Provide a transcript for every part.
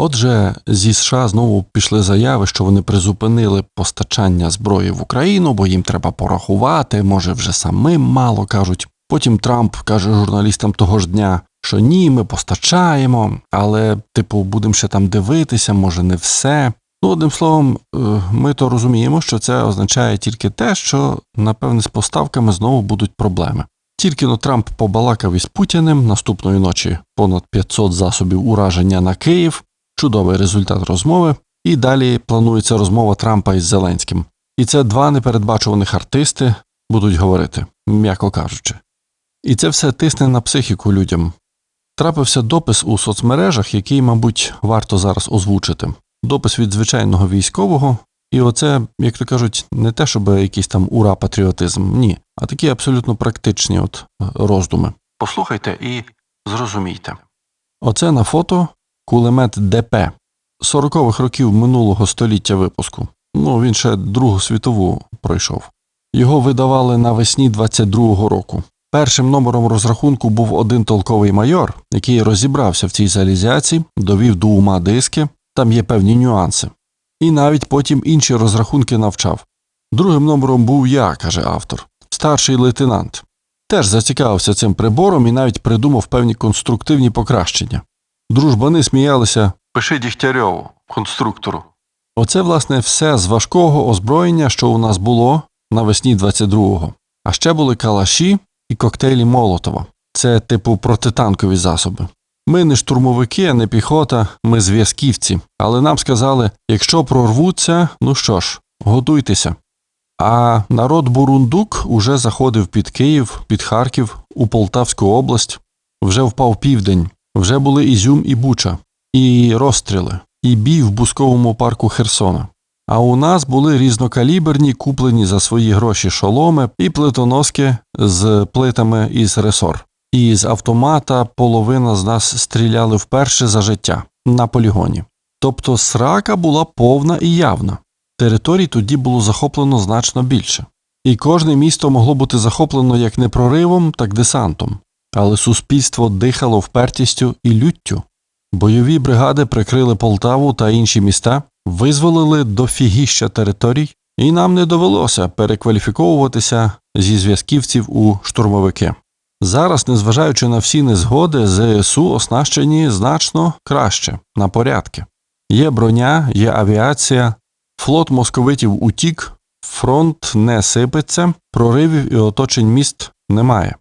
Отже, зі США знову пішли заяви, що вони призупинили постачання зброї в Україну, бо їм треба порахувати, може вже самим мало кажуть. Потім Трамп каже журналістам того ж дня, що ні, ми постачаємо, але, типу, будемо ще там дивитися, може не все. Ну, одним словом, е, ми то розуміємо, що це означає тільки те, що, напевне, з поставками знову будуть проблеми. Тільки но Трамп побалакав із Путіним наступної ночі понад 500 засобів ураження на Київ, чудовий результат розмови, і далі планується розмова Трампа із Зеленським. І це два непередбачуваних артисти будуть говорити, м'яко кажучи. І це все тисне на психіку людям. Трапився допис у соцмережах, який, мабуть, варто зараз озвучити. Допис від звичайного військового, і оце, як то кажуть, не те, щоб якийсь там ура патріотизм, ні, а такі абсолютно практичні от е, роздуми. Послухайте і зрозумійте. Оце на фото кулемет ДП 40-х років минулого століття випуску. Ну, він ще Другу світову пройшов. Його видавали навесні 22-го року. Першим номером розрахунку був один толковий майор, який розібрався в цій залізяці, довів до ума диски, там є певні нюанси. І навіть потім інші розрахунки навчав. Другим номером був я, каже автор, старший лейтенант. Теж зацікавився цим прибором і навіть придумав певні конструктивні покращення. Дружбани сміялися Пиши Дігтярьову, конструктору. Оце, власне, все з важкого озброєння, що у нас було навесні 22-го. А ще були калаші і коктейлі Молотова. Це типу протитанкові засоби. Ми не штурмовики, не піхота, ми зв'язківці. Але нам сказали, якщо прорвуться, ну що ж, готуйтеся. А народ Бурундук уже заходив під Київ, під Харків, у Полтавську область, вже впав південь, вже були Ізюм і Буча, і розстріли, і бій в бусковому парку Херсона. А у нас були різнокаліберні, куплені за свої гроші шоломи і плитоноски з плитами із ресор. І з автомата половина з нас стріляли вперше за життя на полігоні. Тобто срака була повна і явна. Територій тоді було захоплено значно більше. І кожне місто могло бути захоплено як не проривом, так десантом. Але суспільство дихало впертістю і люттю. Бойові бригади прикрили Полтаву та інші міста, визволили дофігіща територій, і нам не довелося перекваліфіковуватися зі зв'язківців у штурмовики. Зараз, незважаючи на всі незгоди, ЗСУ оснащені значно краще на порядки. Є броня, є авіація, флот московитів утік, фронт не сипеться, проривів і оточень міст немає.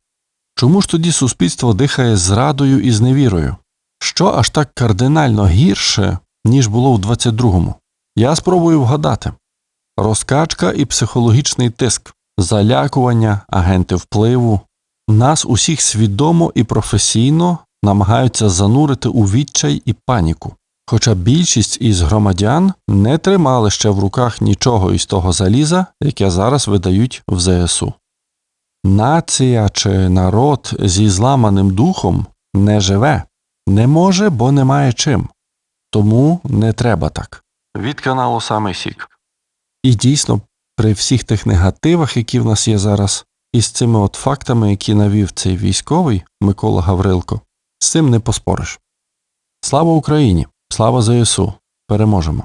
Чому ж тоді суспільство дихає зрадою і зневірою? Що аж так кардинально гірше, ніж було в 22-му? Я спробую вгадати розкачка і психологічний тиск, залякування, агенти впливу. Нас усіх свідомо і професійно намагаються занурити у відчай і паніку. Хоча більшість із громадян не тримали ще в руках нічого із того заліза, яке зараз видають в ЗСУ. Нація чи народ зі зламаним духом не живе, не може, бо немає чим. Тому не треба так. Від каналу Самий Сік. І дійсно, при всіх тих негативах, які в нас є зараз, і з цими от фактами, які навів цей військовий Микола Гаврилко, з цим не поспориш. Слава Україні! Слава ЗСУ! Переможемо!